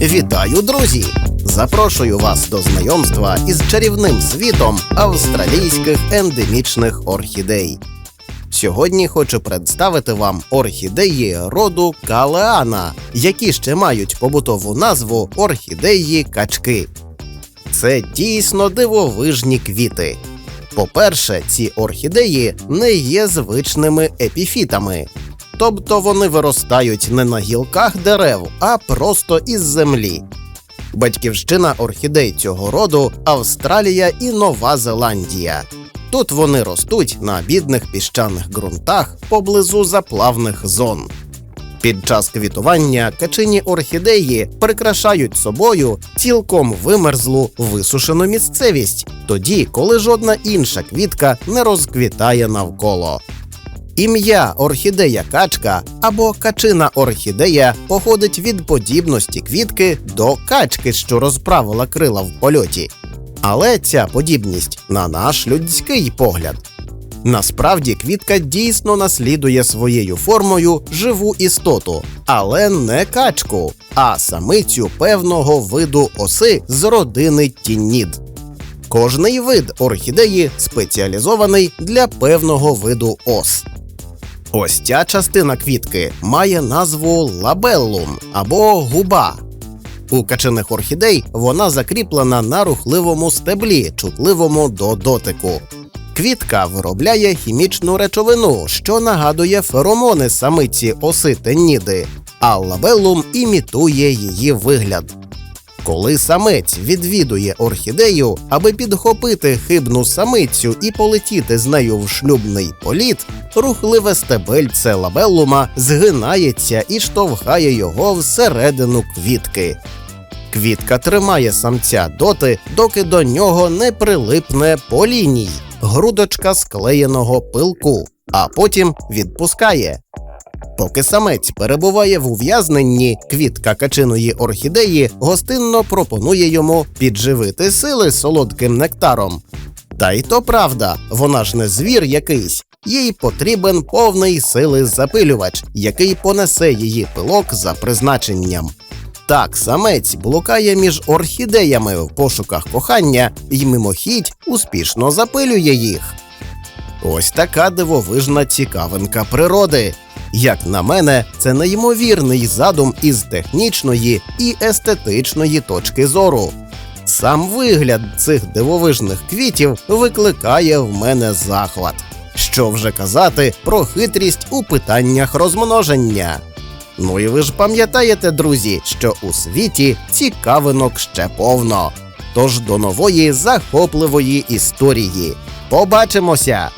Вітаю, друзі! Запрошую вас до знайомства із чарівним світом австралійських ендемічних орхідей. Сьогодні хочу представити вам орхідеї роду Калеана, які ще мають побутову назву орхідеї качки. Це дійсно дивовижні квіти. По-перше, ці орхідеї не є звичними епіфітами, тобто вони виростають не на гілках дерев, а просто із землі. Батьківщина орхідей цього роду Австралія і Нова Зеландія. Тут вони ростуть на бідних піщаних ґрунтах поблизу заплавних зон. Під час квітування качині орхідеї прикрашають собою цілком вимерзлу висушену місцевість, тоді, коли жодна інша квітка не розквітає навколо. Ім'я орхідея качка або качина орхідея походить від подібності квітки до качки, що розправила крила в польоті. Але ця подібність на наш людський погляд. Насправді квітка дійсно наслідує своєю формою живу істоту, але не качку, а самицю певного виду оси з родини тіннід. Кожний вид орхідеї спеціалізований для певного виду ос. Ось ця частина квітки має назву лабеллум або губа. У качаних орхідей вона закріплена на рухливому стеблі, чутливому до дотику. Квітка виробляє хімічну речовину, що нагадує феромони самиці оси теніди, а лабелум імітує її вигляд. Коли самець відвідує орхідею, аби підхопити хибну самицю і полетіти з нею в шлюбний політ, рухливе стебельце лабелума згинається і штовхає його всередину квітки. Квітка тримає самця доти, доки до нього не прилипне поліній, грудочка склеєного пилку, а потім відпускає. Поки самець перебуває в ув'язненні, квітка качиної орхідеї гостинно пропонує йому підживити сили солодким нектаром. Та й то правда, вона ж не звір якийсь, їй потрібен повний сили запилювач, який понесе її пилок за призначенням. Так, самець блукає між орхідеями в пошуках кохання і мимохідь успішно запилює їх. Ось така дивовижна цікавинка природи. Як на мене, це неймовірний задум із технічної і естетичної точки зору. Сам вигляд цих дивовижних квітів викликає в мене захват. Що вже казати про хитрість у питаннях розмноження. Ну і ви ж пам'ятаєте, друзі, що у світі цікавинок ще повно. Тож до нової захопливої історії. Побачимося!